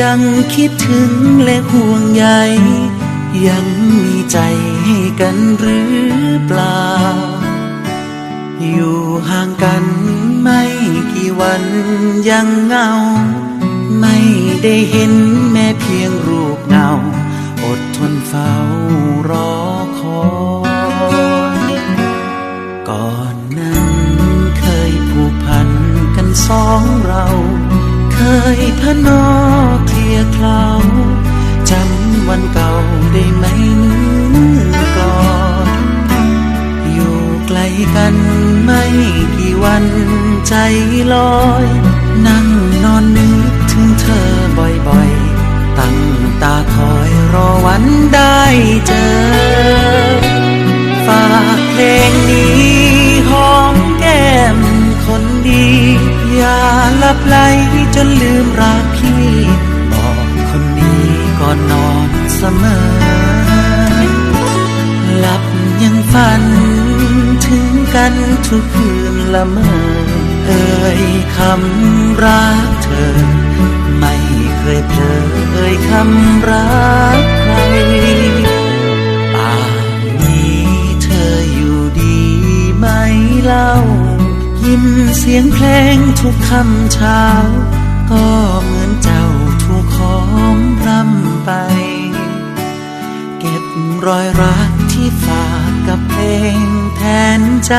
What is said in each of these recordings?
ยังคิดถึงและห่วงใยยังมีใจให้กันหรือเปล่า อยู่ห่างกันไม่กี่วันยังเหงา ไม่ได้เห็นแม้เพียงรูปเงา อดทนเฝ้ารอคอยก่อนนั้นเคยผูกพันกันสองเรา เคยพนอเคลียเคลาจำวันเก่าได้ไหมเมื่อก่อนอยู่ไกลกันไม่กี่วันใจลอย นั่งนอนนึกถึงเธอบ่อยๆ ตั้งตาคอยรอวันได้เจอ ฝากเพลงนี้หอมแก้มคนดี อย่าลับไหล จนลืมรักพี่ บอกคนดีก่อนนอนเสมอ หลับยังฝัน ถึงกันทุกคืนละเมอ เอ่ยคำรักเธอ ไม่เคยเพลอเอ่ยคำรักใครป่านนี้เธออยู่ดีไหมเล่ายินเสียงเพลงทุกคำเช้า ก็เหมือนเจ้าถูกของรำไป เก็บรอยรักที่ฝากกับเพลงแทนใจ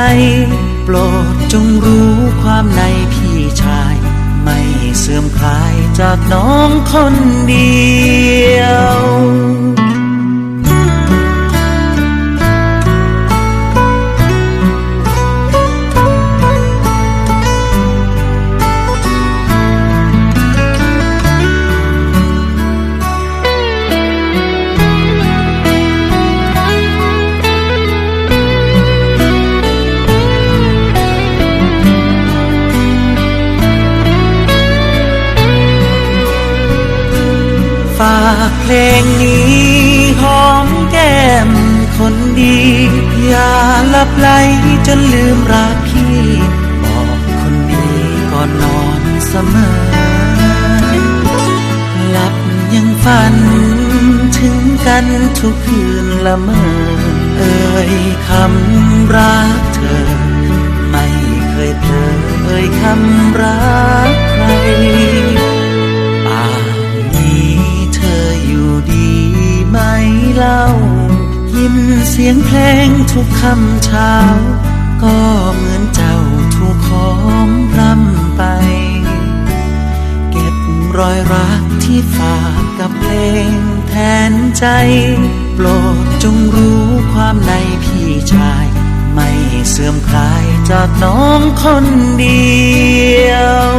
โปรดจงรู้ความในพี่ชาย ไม่เสื่อมคลายจากน้องคนเดียว ฝากเพลงนี้หอมแก้มคนดี อย่าหลับไหลจนลืมรักพี่ บอกคนดีก่อนนอนเสมอ หลับยังฝันถึงกันทุกคืนละเมอ เอ่ยคำรักเธอ ไม่เคยเพลอเอ่ยคำรักใคร ยินเสียงเพลงทุกคำเช้า ก็เหมือนเจ้าถูกของรำไป เก็บรอยรักที่ฝากกับเพลงแทนใจ โปรดจงรู้ความในพี่ชาย ไม่เสื่อมคลายจากน้องคนเดียว